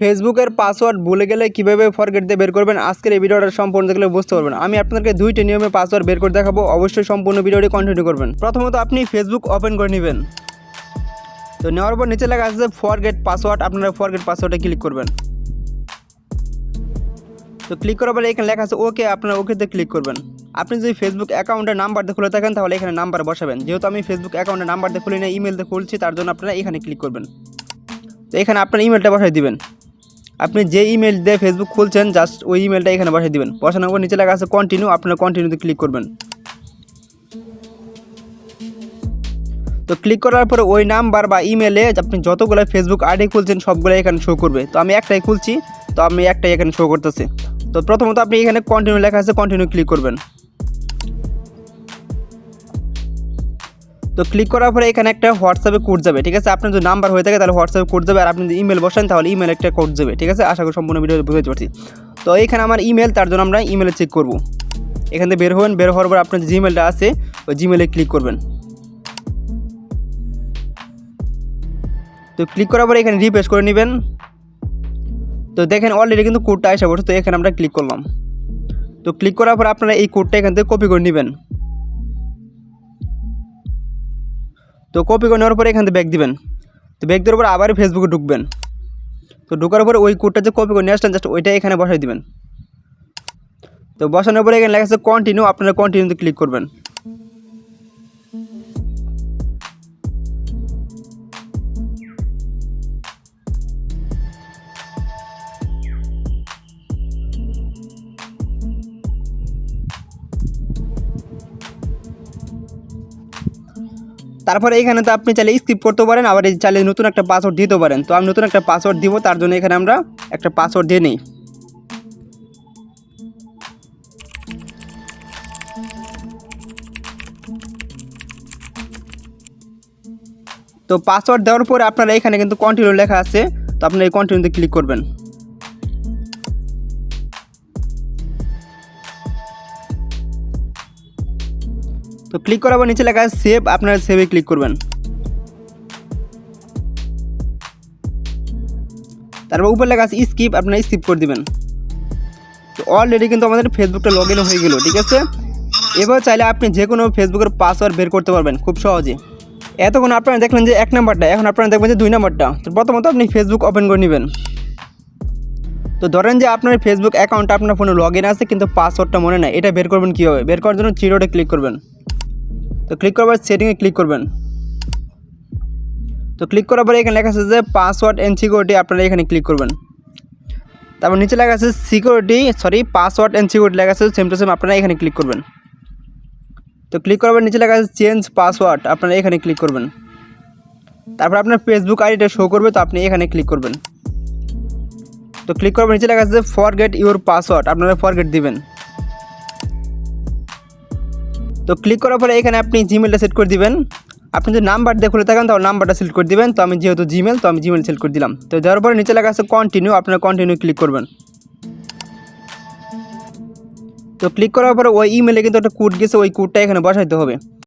ফেসবুকের পাসওয়ার্ড ভুলে গেলে কীভাবে ফরগেট দিয়ে বের করবেন? আজকের এই ভিডিওটা সম্পূর্ণ দেখলে বুঝতে পারবেন। আমি আপনাদেরকে দুইটি নিয়মে পাসওয়ার্ড বের করে দেখাবো। অবশ্যই সম্পূর্ণ ভিডিওটি কন্টিনিউ করবেন। প্রথমত, আপনি ফেসবুক ওপেন করে নেবেন। তো নেওয়ার পর নিচে লেখা আছে ফরগেট পাসওয়ার্ড আপনারা ফরগেট পাসওয়ার্ডে ক্লিক করবেন। তো ক্লিক করার পরে এখানে লেখা আছে ওকে আপনারা ওকেতে ক্লিক করবেন। আপনি যদি ফেসবুক অ্যাকাউন্টের নাম্বার দিয়ে খুলে থাকেন, তাহলে এখানে নাম্বার বসাবেন। যেহেতু আমি ফেসবুক অ্যাকাউন্টের নাম্বার দিয়ে খুলি না ইমেল দিয়ে খুলছি, তার জন্য আপনারা এখানে ক্লিক করবেন। তো এখানে আপনার ইমেলটা বসাই দিবেন। আপনি যে ইমেল দিয়ে ফেসবুক খুলছেন জাস্ট ওই ইমেলটা এখানে বসাই দিবেন। বসানোর পর নিচে লেখা আছে কন্টিনিউ আপনারা কন্টিনিউতে ক্লিক করবেন। তো ক্লিক করার পরে ওই নাম্বার বা ইমেলে আপনি যতগুলো ফেসবুক আইডি খুলছেন, সবগুলো এখানে শো করবে। তো আমি একটাই খুলছি, তো আমি একটাই এখানে শো করতেছে। তো প্রথমত আপনি এখানে কন্টিনিউ লেখা আছে কন্টিনিউ ক্লিক করবেন। তো ক্লিক করার পরে এখানে একটা হোয়াটসঅ্যাপে কোড যাবে, ঠিক আছে? আপনার যদি নাম্বার হয়ে থাকে, তাহলে হোয়াটসঅ্যাপে কোড যাবে, আর আপনি যদি ইমেল বসেন, তাহলে ইমেল একটা কোড যাবে, ঠিক আছে? আশা করি সম্পূর্ণ ভিডিও বুঝতে পারছি। তো এইখানে আমার ইমেল তার জন্য আমরা ইমেলে চেক করব। এখান থেকে বের হবেন, বের হওয়ার পর আপনার জিমেলটা আছে, ওই জিমেলে ক্লিক করবেন। তো ক্লিক করার পরে এখানে রিফ্রেশ করে নেবেন। তো দেখেন অলরেডি কিন্তু কোডটা এসে পড়ছে তো এখানে আমরা ক্লিক করলাম। তো ক্লিক করার পর আপনারা এই কোডটা এখান থেকে কপি করে নেবেন। তো কপি করে নেওয়ার পরে এখান থেকে ব্যাগ দিবেন। তো ব্যাগ দেওয়ার পর আবার ফেসবুকে ঢুকবেন। তো ঢুকার পরে ওই কোডটা যে কপি করে নিয়ে আসলেন জাস্ট ওইটা এখানে বসাই দিবেন। তো বসানোর পরে এখানে লেখা আছে কন্টিনিউ আপনারা কন্টিনিউতে ক্লিক করবেন। তারপরে এখানে তো আপনি চাইলে স্কিপ করতে পারেন, আবার চাইলে নতুন একটা পাসওয়ার্ড দিতে পারেন। তো আমি নতুন একটা পাসওয়ার্ড দিব, তার জন্য এখানে আমরা একটা পাসওয়ার্ড দিয়ে নিই। তো পাসওয়ার্ড দেওয়ার পরে আপনারা এখানে কিন্তু কন্টিনিউ লেখা আছে, তো আপনারা এই কন্টিনিউতে ক্লিক করবেন। তো ক্লিক করার পর নিচে লেখা আছে সেভ আপনারা সেভে ক্লিক করবেন। তারপর উপরে লেখা আছে স্কিপ আপনারা স্কিপ করে দিবেন। তো অলরেডি কিন্তু আমাদের ফেসবুকটা লগ ইন হয়ে গেল, ঠিক আছে? এবার চাইলে আপনি যে কোনো ফেসবুকের পাসওয়ার্ড বের করতে পারবেন, খুব সহজে। এতক্ষণ আপনারা দেখলেন যে এক নাম্বারটা, এখন আপনারা দেখবেন যে দুই নাম্বারটা। তো প্রথমত আপনি ফেসবুক ওপেন করে নেবেন। তো ধরেন যে আপনার ফেসবুক অ্যাকাউন্টটা আপনার ফোনে লগ ইন আছে, কিন্তু পাসওয়ার্ডটা মনে নাই, এটা বের করবেন কীভাবে? বের করার জন্য চিরোটে ক্লিক করবেন। তো ক্লিক করার পর সেটিংয়ে ক্লিক করবেন। তো ক্লিক করার পরে এখানে লেখা আছে যে পাসওয়ার্ড অ্যান্ড সিকিউরিটি আপনারা এখানে ক্লিক করবেন। তারপর নিচে লেখা আছে security sorry password and security লেখা আছে সেম টু সেম আপনারা এখানে ক্লিক করবেন। তো ক্লিক করার পর নিচে লেখা আছে চেঞ্জ পাসওয়ার্ড আপনারা এখানে ক্লিক করবেন। তারপর আপনার ফেসবুক আইডিটা শো করবে, তো আপনি এখানে ক্লিক করবেন। তো ক্লিক করার নিচে লেখা আছে ফরগেট ইউর পাসওয়ার্ড আপনারা ফরগেট দিবেন। তো ক্লিক করার পরে এখানে আপনি জিমেলটা সেট করে দিবেন। আপনি যদি নাম্বার দিয়ে খুলে থাকেন, তাহলে নাম্বারটা সিলেক্ট করে দিবেন। তো আমি যেহেতু জিমেল তো আমি জিমেল সিলেক্ট করে দিলাম। তো দেওয়ার পরে নিচে লেখা আছে কন্টিনিউ আপনারা কন্টিনিউ ক্লিক করবেন। তো ক্লিক করার পরে ওই ইমেলে কিন্তু একটা কোড গেছে, ওই কোডটা এখানে বসাইতে হবে।